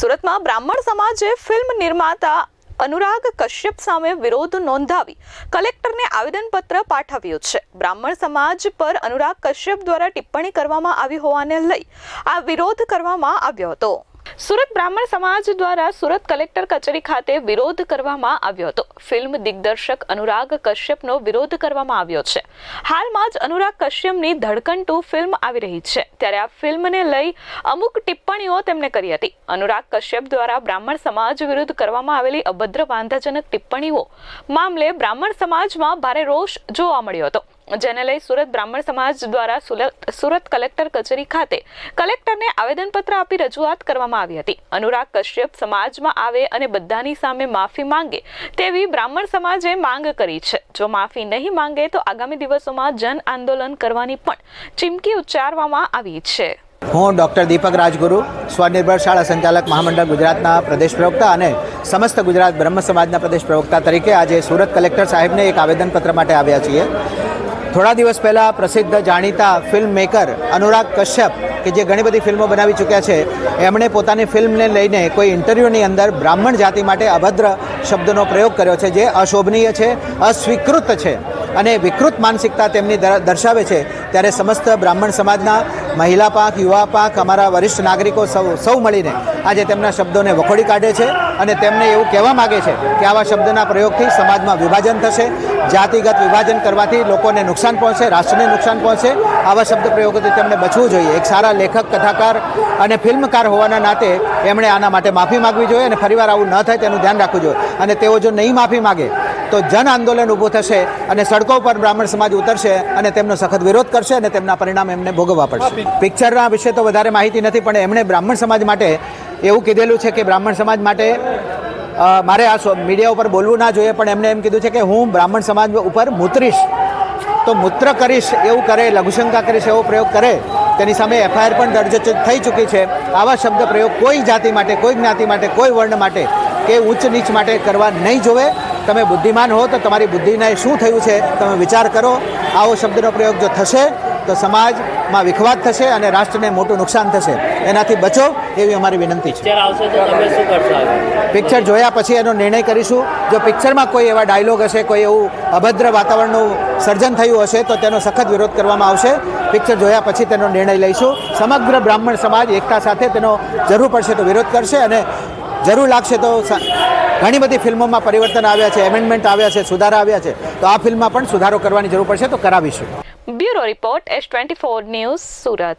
સુરતમાં બ્રાહ્મણ સમાજે ફિલ્મ નિર્માતા અનુરાગ કશ્યપ સામે વિરોધ નોંધાવી કલેક્ટરને આવેદનપત્ર પાઠવ્યું છે. બ્રાહ્મણ સમાજ પર અનુરાગ કશ્યપ દ્વારા ટિપ્પણી કરવામાં આવી હોવાને લઈ આ વિરોધ કરવામાં આવ્યો હતો. સુરત બ્રાહ્મણ સમાજ દ્વારા સુરત કલેક્ટર કચેરી ખાતે વિરોધ કરવામાં આવ્યો હતો. ફિલ્મ દિગ્દર્શક અનુરાગ કશ્યપનો વિરોધ કરવામાં આવ્યો છે. હાલમાં જ અનુરાગ કશ્યપની ધડકન ટુ ફિલ્મ આવી રહી છે. ત્યારે આ ફિલ્મને લઈ અમુક ટિપ્પણીઓ તેમણે કરી હતી. અનુરાગ કશ્યપ દ્વારા બ્રાહ્મણ સમાજ વિરુદ્ધ કરવામાં આવેલી અભદ્ર વાંધાજનક ટિપ્પણીઓ મામલે બ્રાહ્મણ સમાજમાં ભારે રોષ જોવા મળ્યો હતો. જેને લઈ સુરત બ્રાહ્મણ સમાજ દ્વારા સુરત કલેક્ટર કચેરી ખાતે કલેક્ટરને આવેદનપત્ર આપી રજૂઆત કરવામાં આવી હતી. અનુરાગ કશ્યપ સમાજમાં આવે અને બધાની સામે માફી માંગે તેવી બ્રાહ્મણ સમાજે માંગ કરી છે. જો માફી નહીં માંગે તો આગામી દિવસોમાં જન આંદોલન કરવાની પણ ચીમકી ઉચ્ચારવામાં આવી છે. હું ડૉક્ટર દીપક રાજગુરુ, સ્વનિર્ભર શાળા સંચાલક મહામંડળ ગુજરાતના પ્રદેશ પ્રવક્તા અને સમસ્ત ગુજરાત બ્રહ્મ સમાજના પ્રદેશ પ્રવક્તા તરીકે આજે સુરત કલેક્ટર સાહેબને એક આવેદનપત્ર માટે આવ્યા છીએ. થોડા દિવસ પહેલાં પ્રસિદ્ધ જાણીતા ફિલ્મ મેકર અનુરાગ કશ્યપ, કે જે ઘણી બધી ફિલ્મો બનાવી ચૂક્યા છે, એમણે પોતાની ફિલ્મને લઈને કોઈ ઇન્ટરવ્યૂની અંદર બ્રાહ્મણ જાતિ માટે અભદ્ર શબ્દનો પ્રયોગ કર્યો છે, જે અશોભનીય છે, અસ્વીકૃત છે અને વિકૃત માનસિકતા તેમની દર્શાવે છે. ત્યારે સમસ્ત બ્રાહ્મણ સમાજના મહિલા પાંખ યુવા પાંખ અમારા વરિષ્ઠ નાગરિકો સૌ સૌ મળીને આજે તેમના શબ્દોને વખોડી કાઢે છે અને તેમને એવું કહેવા માગે છે કે આવા શબ્દના પ્રયોગથી સમાજમાં વિભાજન થશે, જાતિગત વિભાજન કરવાથી લોકોને નુકસાન પહોંચે રાષ્ટ્રને નુકસાન પહોંચે આવા શબ્દ પ્રયોગોથી તેમને બચવું જોઈએ. એક સારા લેખક, કથાકાર અને ફિલ્મકાર હોવાના નાતે એમણે આના માટે માફી માગવી જોઈએ અને ફરીવાર આવું ન થાય તેનું ધ્યાન રાખવું જોઈએ. અને તેઓ જો નહીં માફી માગે તો જન આંદોલન ઊભું થશે અને સડકો પર બ્રાહ્મણ સમાજ ઉતરશે અને તેમનો સખત વિરોધ કરશે અને તેમના પરિણામ એમને ભોગવવા પડશે. પિક્ચરના વિશે તો વધારે માહિતી નથી, પણ એમણે બ્રાહ્મણ સમાજ માટે એવું કીધેલું છે કે બ્રાહ્મણ સમાજ માટે મારે આ મીડિયા ઉપર બોલવું ના જોઈએ, પણ એમણે એમ કીધું છે કે હું બ્રાહ્મણ સમાજ ઉપર મૂતરીશ. તો મૂત્ર કરીશ, એવું કરે, લઘુશંકા કરીશ, એવો પ્રયોગ કરે. તેની સામે એફઆઈઆર પણ દર્જ થઈ ચૂકી છે. આવા શબ્દ પ્રયોગ કોઈ જાતિ માટે, કોઈ જ્ઞાતિ માટે, કોઈ વર્ણ માટે કે ઉચ્ચ નીચ માટે કરવા નહીં જોવે. તમે બુદ્ધિમાન હો તો તમારી બુદ્ધિને શું થયું છે તમે વિચાર કરો. આવો શબ્દનો પ્રયોગ જો થશે તો સમાજમાં વિખવાદ થશે અને રાષ્ટ્રને મોટું નુકસાન થશે. એનાથી બચો એવી અમારી વિનંતી છે. પિક્ચર જોયા પછી એનો નિર્ણય કરીશું. જો પિક્ચરમાં કોઈ એવા ડાયલોગ હશે કોઈ એવું અભદ્ર વાતાવરણનું સર્જન થયું હશે તો તેનો સખત વિરોધ કરવામાં આવશે. પિક્ચર જોયા પછી તેનો નિર્ણય લઈશું. સમગ્ર બ્રાહ્મણ સમાજ એકતા સાથે તેનો જરૂર પડશે તો વિરોધ કરશે અને જરૂર લાગશે તો ઘણી બધી ફિલ્મોમાં પરિવર્તન આવ્યા છે એમેન્ડમેન્ટ આવ્યા છે, સુધારા આવ્યા છે. તો આ ફિલ્મમાં પણ સુધારો કરવાની જરૂર પડશે, તો કરાવીશું. Bureau report, S twenty four news Surat.